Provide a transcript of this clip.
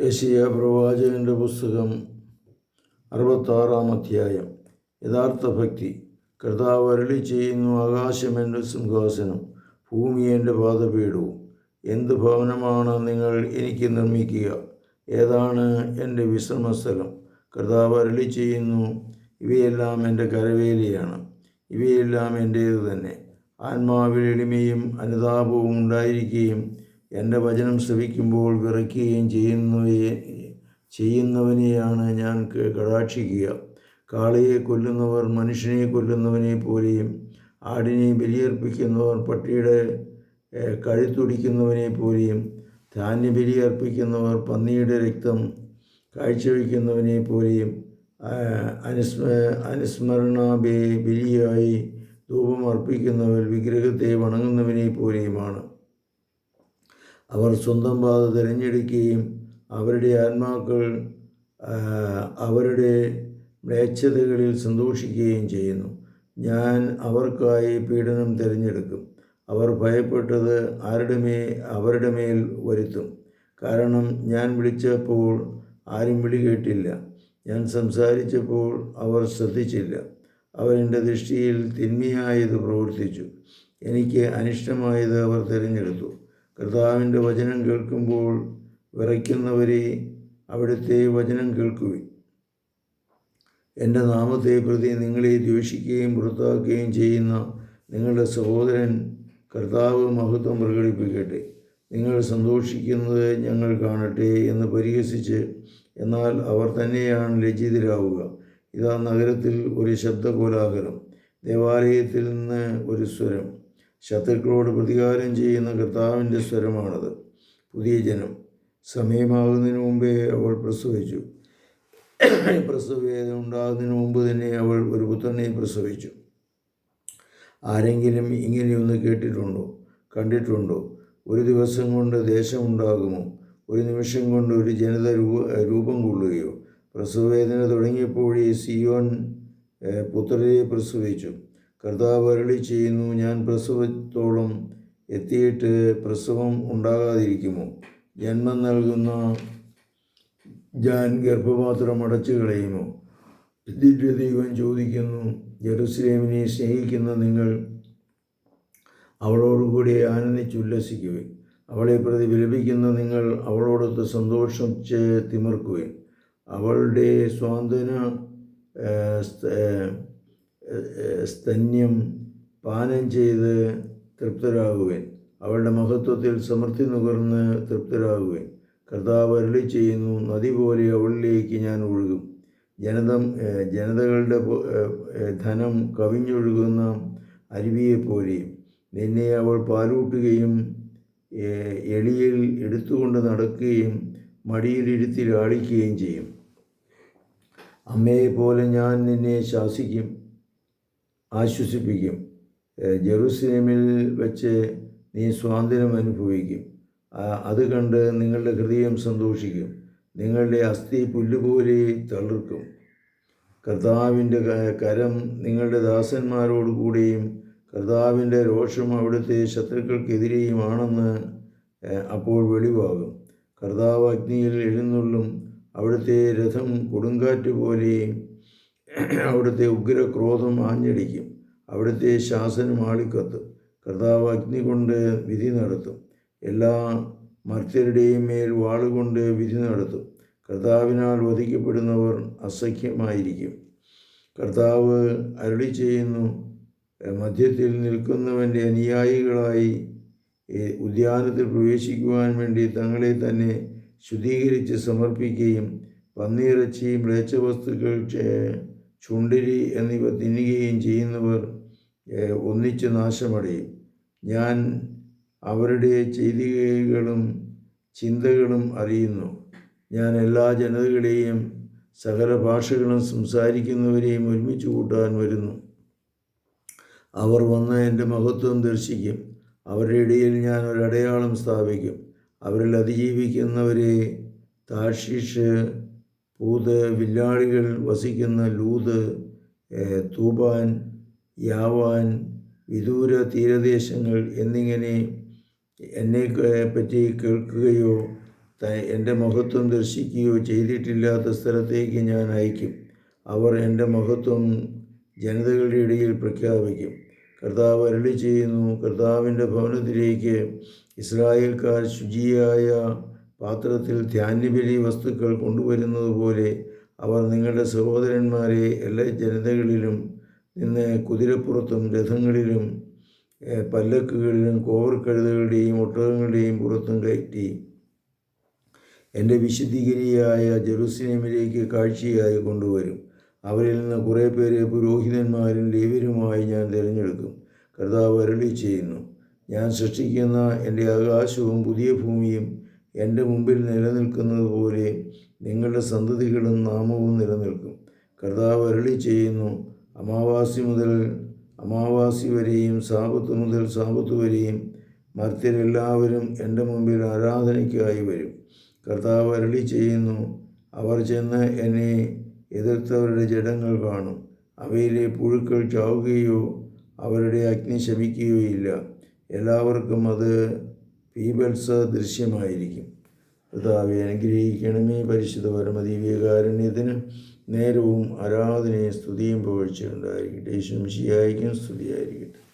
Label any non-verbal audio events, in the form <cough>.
യേശയ്യ പ്രവാചകന്റെ പുസ്തകം അറുപത്താറാം അധ്യായം യഥാർത്ഥ ഭക്തി. കർത്താവ് അരളി ചെയ്യുന്നു ആകാശം എന്റെ സിംഹാസനം ഭൂമി എന്റെ പാദപീഠവും. എന്ത് ഭവനമാണ് നിങ്ങൾ എനിക്ക് നിർമ്മിക്കുക? ഏതാണ് എന്റെ വിശ്രമസ്ഥലം? കർത്താവ് അരളി ചെയ്യുന്നു ഇവയെല്ലാം എന്റെ കരവേലിയാണ് ഇവയെല്ലാം എന്റേത് തന്നെ ആത്മാവിൽ എളിമയും അനുതാപവും ഉണ്ടായിരിക്കുകയും എന്റെ വചനം ശ്രവിക്കുമ്പോൾ വിറയ്ക്കുകയും ചെയ്യുന്നവയെ ചെയ്യുന്നവനെയാണ് ഞാൻ കടാക്ഷിക്കുക. കാളയെ കൊല്ലുന്നവർ മനുഷ്യനെ കൊല്ലുന്നവനെ പോലെയും ആടിനെ ബലിയർപ്പിക്കുന്നവർ പട്ടിയുടെ കഴുത്തുടിക്കുന്നവനെ പോലെയും ധാന്യബലി അർപ്പിക്കുന്നവർ പന്നിയുടെ രക്തം കാഴ്ചവെക്കുന്നവനെ പോലെയും അനുസ്മ അനുസ്മരണ ബലിയായി ധൂപം അർപ്പിക്കുന്നവർ വിഗ്രഹത്തെ വണങ്ങുന്നവനെ പോലെയുമാണ്. അവർ സ്വന്തം പാത തിരഞ്ഞെടുക്കുകയും അവരുടെ ആത്മാക്കൾ അവരുടെ മ്ലേച്ഛതകളിൽ സന്തോഷിക്കുകയും ചെയ്യുന്നു. ഞാൻ അവർക്കായി പീഡനം തിരഞ്ഞെടുക്കും. അവർ ഭയപ്പെട്ടത് ആരുടെ മേ അവരുടെ മേൽ വരുത്തും. കാരണം ഞാൻ വിളിച്ചപ്പോൾ ആരും വിളി കേട്ടില്ല. ഞാൻ സംസാരിച്ചപ്പോൾ അവർ ശ്രദ്ധിച്ചില്ല. അവർ എന്റെ ദൃഷ്ടിയിൽ തിന്മയായത് പ്രവർത്തിച്ചു. എനിക്ക് അനിഷ്ടമായത് അവർ തിരഞ്ഞെടുത്തു. കർത്താവിന്റെ വചനം കേൾക്കുമ്പോൾ വിറയ്ക്കുന്നവരെ അവിടുത്തെ വചനം കേൾക്കുവിൻ. എന്റെ നാമത്തെ പ്രതി നിങ്ങളെ ദ്വേഷിക്കുകയും പുറത്താക്കുകയും ചെയ്യുന്ന നിങ്ങളുടെ സഹോദരൻ കർത്താവ് മഹത്വം പ്രകടിപ്പിക്കട്ടെ. നിങ്ങൾ സന്തോഷിക്കുന്നത് ഞങ്ങൾ കാണട്ടെ എന്ന് പരിഹസിച്ച് എന്നാൽ അവർ തന്നെയാണ് ലജ്ജിതരാവുക. ഇതാ നഗരത്തിൽ ഒരു ശബ്ദകോലാഹലം ദേവാലയത്തിൽ നിന്ന് ഒരു സ്വരം ശത്രുക്കളോട് പ്രതികാരം ചെയ്യുന്ന കർത്താവിന്റെ സ്വരമാണത്. പുതിയ ജനം സമയമാകുന്നതിന് മുമ്പേ അവൾ പ്രസവിച്ചു. പ്രസവവേദന ഉണ്ടാകുന്നതിന് മുമ്പ് തന്നെ അവൾ ഒരു പുത്രനെ പ്രസവിച്ചു. ആരെങ്കിലും ഇങ്ങനെയൊന്ന് കേട്ടിട്ടുണ്ടോ? കണ്ടിട്ടുണ്ടോ? ഒരു ദിവസം കൊണ്ട് ദേശമുണ്ടാകുമോ? ഒരു നിമിഷം കൊണ്ട് ഒരു ജനത രൂപ രൂപം കൊള്ളുകയോ? പ്രസവവേദന തുടങ്ങിയപ്പോഴേ സിയോൻ പുത്രരെ പ്രസവിച്ചു. കർത്താവ് അരളി ചെയ്യുന്നു ഞാൻ പ്രസവത്തോളം എത്തിയിട്ട് പ്രസവം ഉണ്ടാകാതിരിക്കുമോ? ജന്മം നൽകുന്ന ഞാൻ ഗർഭപാത്രം അടച്ചു കളയുമോ? ദിവ്യദൈവം ദൈവം ചോദിക്കുന്നു ജെറുസലേമിനെ സ്നേഹിക്കുന്ന നിങ്ങൾ അവളോടുകൂടി ആനന്ദിച്ചുല്ലസിക്കുവിൻ. അവളെ പ്രതി വിലപിക്കുന്ന നിങ്ങൾ അവളോടൊത്ത് സന്തോഷിച്ച് തിമിർക്കുവിൻ. അവളുടെ സ്വാന്തന സ്തന്യം പാനം ചെയ്ത് തൃപ്തരാകുവിൻ. അവളുടെ മഹത്വത്തിൽ സമൃദ്ധി നുകർന്ന് തൃപ്തരാകുവിൻ. കർത്താവ് അരുളി ചെയ്യുന്നു നദി പോലെ അവളിലേക്ക് ഞാൻ ഒഴുകും. ജനത ജനതകളുടെ ധനം കവിഞ്ഞൊഴുകുന്ന അരുവിയെപ്പോലെയും നിന്നെ അവൾ പാലൂട്ടുകയും എളിയിൽ എടുത്തുകൊണ്ട് നടക്കുകയും മടിയിലിരുത്തി ലാളിക്കുകയും ചെയ്യും. അമ്മയെപ്പോലെ ഞാൻ നിന്നെ ശാസിക്കും. ആശ്വസിപ്പിക്കും. ജെറുസലേമിൽ വെച്ച് നീ സ്വാതന്ത്ര്യം അനുഭവിക്കും. അത് കണ്ട് നിങ്ങളുടെ ഹൃദയം സന്തോഷിക്കും. നിങ്ങളുടെ അസ്ഥി പുല്ലുപോലെ തളിർക്കും. കർത്താവിന്റെ കരം നിങ്ങളുടെ ദാസന്മാരോടുകൂടിയും കർത്താവിന്റെ രോഷം അവിടുത്തെ ശത്രുക്കൾക്കെതിരെയുമാണെന്ന് അപ്പോൾ വെളിവാകും. കർത്താവ് അഗ്നിയിൽ എഴുന്നള്ളും. അവിടുത്തെ രഥം കൊടുങ്കാറ്റ് പോലെയും <clears throat> അവിടുത്തെ ഉഗ്രക്രോധം ആഞ്ഞടിക്കും. അവിടുത്തെ ശാസനം ആളിക്കത്തും. കർത്താവ് അഗ്നി കൊണ്ട് വിധി നടത്തും. എല്ലാ മർത്യരുടെയും മേൽ വാളുകൊണ്ട് വിധി നടത്തും. കർത്താവിനാൽ വധിക്കപ്പെടുന്നവർ അസഖ്യമായിരിക്കും. കർത്താവ് അരുളി ചെയ്യുന്നു മധ്യത്തിൽ നിൽക്കുന്നവന്റെ അനുയായികളായി ഉദ്യാനത്തിൽ പ്രവേശിക്കുവാൻ വേണ്ടി തങ്ങളെ തന്നെ ശുദ്ധീകരിച്ച് സമർപ്പിക്കുകയും പന്നിയിറച്ചി മ്ലേച്ഛവസ്തുക്കൾ ചെ- ചുണ്ടരി എന്നിവ തിന്നുകയും ചെയ്യുന്നവർ ഒന്നിച്ച് നാശമടയും. ഞാൻ അവരുടെ ചെയ്തികളും ചിന്തകളും അറിയുന്നു. ഞാൻ എല്ലാ ജനതകളെയും സകല ഭാഷകളും സംസാരിക്കുന്നവരെയും ഒരുമിച്ച് കൂട്ടാൻ വരുന്നു. അവർ വന്ന് എന്റെ മഹത്വം ദർശിക്കും. അവരുടെ ഇടയിൽ ഞാൻ ഒരു അടയാളം സ്ഥാപിക്കും. അവരിൽ അതിജീവിക്കുന്നവരെ താഷീഷ് പൂത് വില്ലാളികൾ വസിക്കുന്ന ലൂത് തൂബാൻ യാവാൻ വിദൂര തീരദേശങ്ങൾ എന്നിങ്ങനെ എന്നെ പറ്റി കേൾക്കുകയോ എന്റെ മഹത്വം ദർശിക്കുകയോ ചെയ്തിട്ടില്ലാത്ത സ്ഥലത്തേക്ക് ഞാൻ അയക്കും. അവർ എന്റെ മഹത്വം ജനതകളുടെ ഇടയിൽ പ്രഖ്യാപിക്കും. കർത്താവ് അരളി ചെയ്യുന്നു കർത്താവിന്റെ ഭവനത്തിലേക്ക് ഇസ്രായേൽക്കാർ ശുചിയായ പാത്രത്തിൽ ധാന്യബലി വസ്തുക്കൾ കൊണ്ടുവരുന്നത് പോലെ അവർ നിങ്ങളുടെ സഹോദരന്മാരെ എല്ലാ ജനതകളിലും നിന്ന് കുതിരപ്പുറത്തും രഥങ്ങളിലും പല്ലക്കുകളിലും കോവർക്കഴുതകളുടെയും ഒട്ടകങ്ങളുടെയും പുറത്തും കയറ്റി എന്റെ വിശുദ്ധീകരിയായ ജെറുസലേമിലേക്ക് കാഴ്ചയായി കൊണ്ടുവരും. അവരിൽ നിന്ന് കുറേ പേരെ പുരോഹിതന്മാരും ലേവരുമായി ഞാൻ തിരഞ്ഞെടുക്കും. കർത്താവ് അരളി ചെയ്യുന്നു ഞാൻ സൃഷ്ടിക്കുന്ന എന്റെ ആകാശവും പുതിയ ഭൂമിയും എന്റെ മുമ്പിൽ നിലനിൽക്കുന്നത് പോലെ നിങ്ങളുടെ സന്തതികളും നാമവും നിലനിൽക്കും. കർത്താവ് അരളി ചെയ്യുന്നു അമാവാസി മുതൽ അമാവാസി വരെയും സാപത്ത് മുതൽ സാപത്ത് വരെയും മർത്യരെല്ലാവരും എന്റെ മുമ്പിൽ ആരാധനയ്ക്കായി വരും. കർത്താവ് അരളി ചെയ്യുന്നു അവർ ചെന്ന് എന്നെ എതിർത്തവരുടെ ജഡങ്ങൾ കാണും. അവയിലെ പുഴുക്കൾ ചാവുകയോ അവരുടെ അഗ്നി ശമിക്കുകയോ ഇല്ല. എല്ലാവർക്കും അത് പീബൽസ ദൃശ്യമായിരിക്കും. കർത്താവെ അനുഗ്രഹിക്കണമേ പരിശുദ്ധ പരമദീവ്യകാരുണ്യത്തിന്. നേരവും ആരാധനയും സ്തുതിയും പുകഴ്ചയുണ്ടായിരിക്കട്ടെ ശംശിയായിരിക്കും ശിയായിരിക്കും സ്തുതിയായിരിക്കട്ടെ.